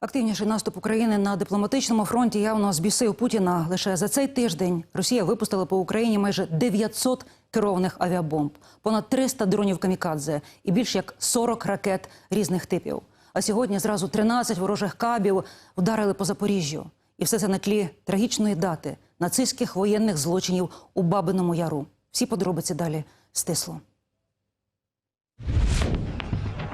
Активніший наступ України на дипломатичному фронті явно збісив Путіна. Лише за цей тиждень Росія випустила по Україні майже 900 керованих авіабомб, понад 300 дронів камікадзе і більш як 40 ракет різних типів. А сьогодні зразу 13 ворожих кабів вдарили по Запоріжжю. І все це на тлі трагічної дати нацистських воєнних злочинів у Бабиному Яру. Всі подробиці далі стисло.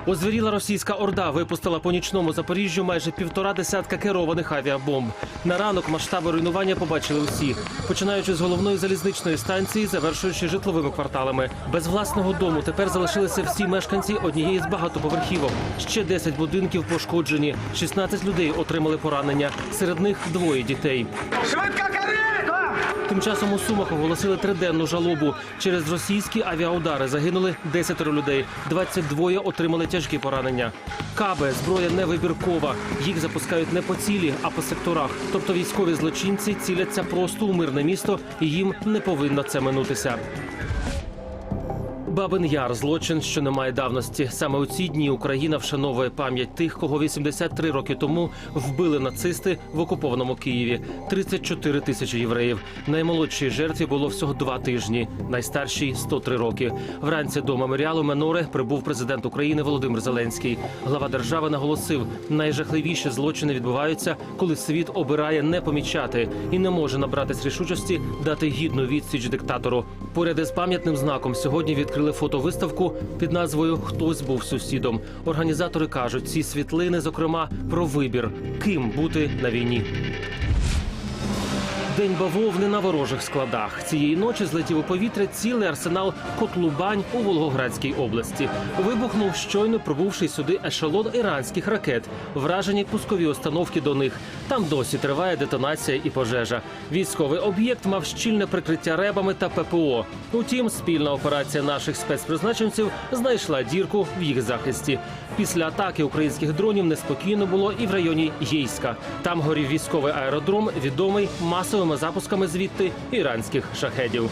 Озвіріла російська орда випустила по нічному Запоріжжю майже півтора десятка керованих авіабомб. На ранок масштаби руйнування побачили усі, починаючи з головної залізничної станції, завершуючи житловими кварталами. Без власного дому тепер залишилися всі мешканці однієї з багатоповерхівок. Ще 10 будинків пошкоджені, 16 людей отримали поранення. Серед них двоє дітей. Швидка карета! Тим часом у Сумах оголосили триденну жалобу. Через російські авіаудари загинули 10 людей, 22 отримали тяжкі поранення. Каби зброя невибіркова. Їх запускають не по цілі, а по секторах. Тобто військові злочинці ціляться просто у мирне місто, і їм не повинно це минутися. Бабин Яр злочин, що не має давності. Саме у ці дні Україна вшановує пам'ять тих, кого 83 роки тому вбили нацисти в окупованому Києві. 34 тисячі євреїв. Наймолодшій жертві було всього два тижні, найстаршій 103 роки. Вранці до меморіалу Меноре прибув президент України Володимир Зеленський. Глава держави наголосив, найжахливіші злочини відбуваються, коли світ обирає не помічати і не може набратись рішучості дати гідну відсіч диктатору. Поряд із пам'ятним знаком сьогодні відкрили фотовиставку під назвою Хтось був сусідом. Організатори кажуть, ці світлини, зокрема, про вибір, ким бути на війні. День бавовни на ворожих складах. Цієї ночі злетів у повітря цілий арсенал Котлубань у Волгоградській області. Вибухнув щойно прибувший сюди ешелон іранських ракет. Вражені пускові установки до них. Там досі триває детонація і пожежа. Військовий об'єкт мав щільне прикриття ребами та ППО. Утім, спільна операція наших спецпризначенців знайшла дірку в їх захисті. Після атаки українських дронів неспокійно було і в районі Єйська. Там горів військовий аеродром, відомий масовими запусками звідти іранських шахедів.